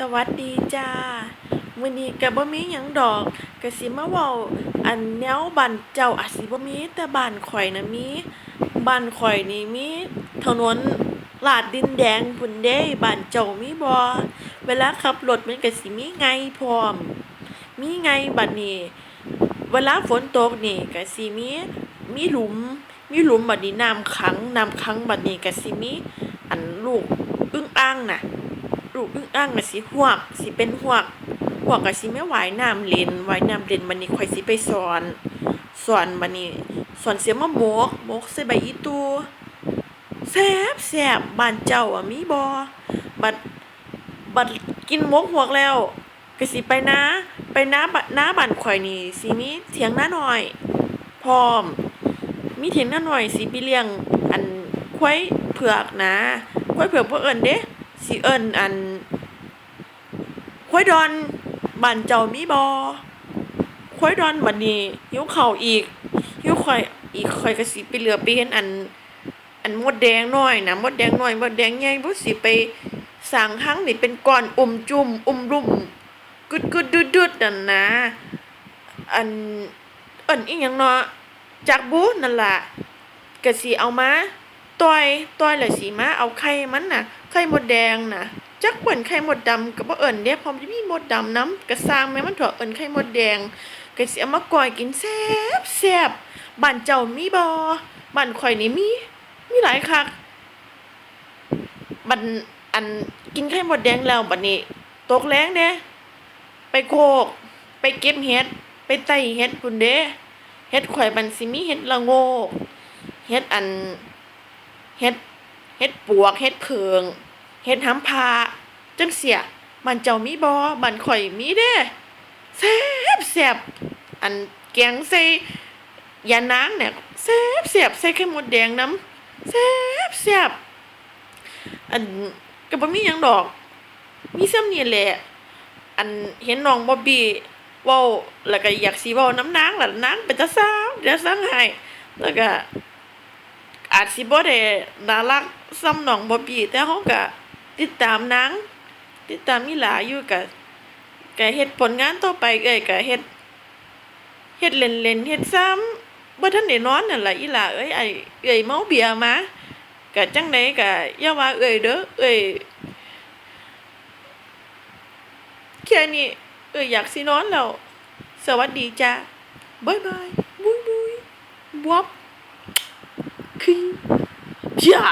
สวัสดีจ้ามื้อนี้ก็บ่มีหยังดอกก็สิมาเว้าอันแนวบ้านเจ้าอาจสิบ่มีแต่บ้านข่อยน่ะมีบ้านข่อยนี่มีถนนลาดดินแดงพุ่นเด้บ้านเจ้ามีบ่เวลาขับรถมันก็สิมีไงพร้อม มีไงบัดนี้เวลาฝนตกนี่ก็สิมีมีหลุม มีหลุมบัดนี้น้ำขังน้ำขังบัดนี้ก็สิมีอันลูกอึ้งอ่างน่ะ ลูกอึ้งอ่างน่ะสิฮวกสิเป็นฮวกฮวกก็สิไม่ว่ายน้ำเล่นว่ายน้ำเล่นบัดนี้ข่อยสิไปสอนสอนบัดนี้สอนเสียมาหมกหมกใส่ใบอีตูแซบแซบบ้านเจ้าอะมีบ่บัดบัดกินหมกฮวกแล้วก็สิไปนาไปนาบัดนาบ้านข่อยนี่สิมีเถียงน้าหน้อย พร้อม มีเถียงน้าหน้อยสิไปเลี้ยง อันควายเผือกนะควายเผือกบ่เอิ้นเด้ สิเอิ้นอันควายดอนบ้านเจ้ามีบ่ควายดอนบัดนี้หิวเข้าอีกหิวข่อยอีกข่อยก็สิไปเหลือไปเห็นอัน อันมดแดงน้อยนะมดแดงน้อยมดแดงใหญ่บ่สิไปสร้างหั้งนี่เป็นก้อนอุ้มจุ่มอุ้มรุ่มกึดกึดดุดดุดนั่นนะ อันเอิ้นอีหยังเนาะจักบูนั่นล่ะก็สิเอามาต้อยต้อยแล้วสิมาเอาไข่มันน่ะ ไข่มดแดงนะจักเปิ้นไข่มดดำก็บ่เอิ้นเด้พราะมันจะมีมดดำนํก็สร้างแม่มันเถอะเอิ้นไข่มดแดงก็สิเอามาก้อยกินแซ่บแซ่บบ้านเจ้ามีบ่บ้านข่อยนี่มี มีหลายคักบัดอันกินไข่มดแดงแล้วบัดนี้ ตกแรงเด้ไปโคก ไปเก็บเห็ด ไปไต่เห็ดพุ่นเด้เห็ดข่อยมันสิมีเห็ดละโงกเห็ดอันเห็ด เห็ดปวกเห็ดเพิงเฮ็ดหำพาจังเสียมันเจ้ามีบ่บันข่อยมีเด้แซ่บแซ่บอันแกงใส่ยานางเนี่ยแซ่บแซ่บใส่ไข่มดแดงน้ำแซ่บแซ่บอันก็บ่มีหยังดอก มีซ้ำนี่แหละ อันเห็นน้องบอบบี้เว้าแล้วก็อยากสิเว้าน้ำนางล่ะนางเป็นตาสาวเดี๋ยวสั่งให้แล้วก็ อาจสิบ่ได้น่ารักซ้ำน้องบอบี้แต่เฮาก็ติดตามนางติดตามอีหลาอยู่ก็ก็เฮ็ดผลงานต่อไปเอ้ยก็เฮ็ดเฮ็ดเล่นๆเฮ็ดซ้ำบ่ทันได้นอนนั่นล่ะอีหลาเอ้ยไอ้เอ้ยเมาเบียร์มาก็จังไดก็อย่าว่าเอ้ยเด้อเอ้ยแค่นี้เอ้ยอยากสินอนแล้ว สวัสดีจ้าบ๊ายบายบุยบุยบวบ คือจ้า